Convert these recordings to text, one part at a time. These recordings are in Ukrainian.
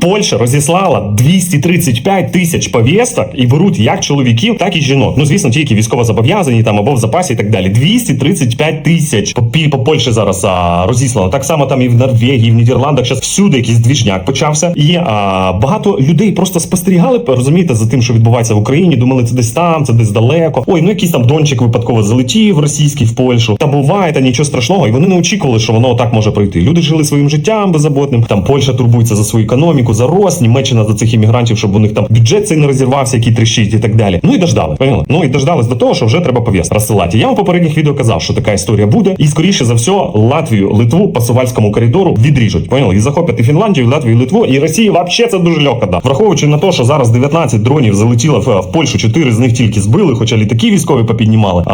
Польща розіслала 235 тисяч повісток і беруть як чоловіків, так і жінок. Ну звісно, ті, які військово зобов'язані там або в запасі, і так далі. 235 тисяч по, по Польщі зараз а, розіслано. Так само там і в Норвегії, і в Нідерландах. Зараз всюди якийсь двіжняк почався. І а, багато людей просто спостерігали, розумієте, за тим, що відбувається в Україні. Думали, це десь там, це десь далеко. Ой, ну якийсь там дончик випадково залетів російський в Польщу. Та буває, та нічого страшного. І вони не очікували, що воно так може пройти. Люди жили своїм життям беззаботним. Там Польща турбується за свою економіку, за рост, Німеччина за цих іммігрантів, щоб у них там бюджет цей не розірвався, який тріщить і так далі. Ну і дождали. Поняли? Ну і дождались до того, що вже треба пов'яз розсилати. Я вам попередніх відео казав, що така історія буде, і скоріше за все Латвію, Литву по Сувальському коридору відріжуть. Поняли? І захоплять і Фінляндію, і Латвію, і Литву, і Росії вообще це дуже легко. Да. Враховуючи на те, що зараз 19 дронів залетіло в, в Польщу, 4 з них тільки збили, хоча літаки військові попіднімали. А,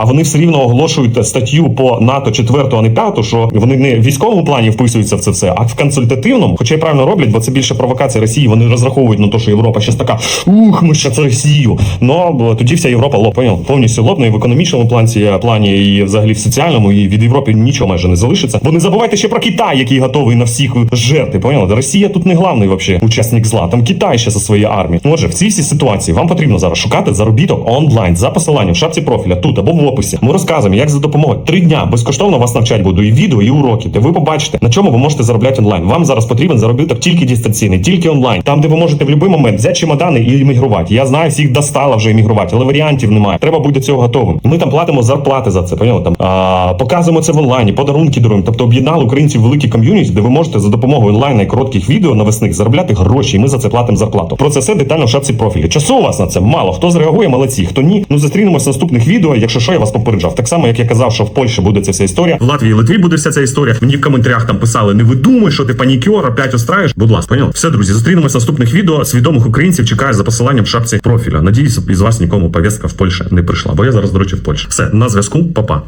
а вони все рівно оголошують статтю по НАТО 4, а не 5, що вони не в військовому плані вписуються в це все, а в консультативному, хоча й правильно роблять, бо це більше провокація Росії. Вони розраховують на те, що Європа щас така ух, ми ще це Росію. Ну тоді вся Європа поняв, повністю лопне в економічному плані, плані, і взагалі в соціальному, і від Європи нічого майже не залишиться. Бо не забувайте ще про Китай, який готовий на всіх жерти. Поняли? Росія тут не главний вообще учасник зла. Там Китай ще за своєю армією. Отже, в цій всій ситуації вам потрібно зараз шукати заробіток онлайн за посиланням в шапці профіля тут або в описі. Ми розказуємо, як за допомогою три дня безкоштовно вас навчать буду і відео, і уроки, де ви побачите, на чому ви можете заробляти онлайн. Вам зараз потрібен заробіток тільки дистанційний, тільки онлайн, там, де ви можете в будь-який момент взяти чемодани і іммігрувати. Я знаю, всіх достало вже іммігрувати, але варіантів немає. Треба бути до цього готовим. Ми там платимо зарплати за це. Поняли? Там а, показуємо це в онлайні, подарунки даруємо. Тобто об'єднали українців великі ком'юніті, де ви можете за допомогою онлайна і коротких відео навесних заробляти гроші. І ми за це платимо зарплату. Про це все детально в шапці профілі. Часу у вас на це мало. Хто зреагує, молодці. Хто ні, ну зустрінемось в наступних відео. Якщо що, я вас попереджав. Так само, як я казав, що в Польщі буде ця вся історія. В Латвії Литві буде вся ця історія. Мені в коментарях там писали: не видумуй, що ти панікер, опять устраєш. Будь ласка, поняв? Все, друзі, зустрінемось в наступних відео. Свідомих українців чекаю за посиланням в шапці профіля. Надіюсь, із вас нікому повістка в Польщі не прийшла. Бо я зараз, до речі, в Польщі. Все на зв'язку, Па-па.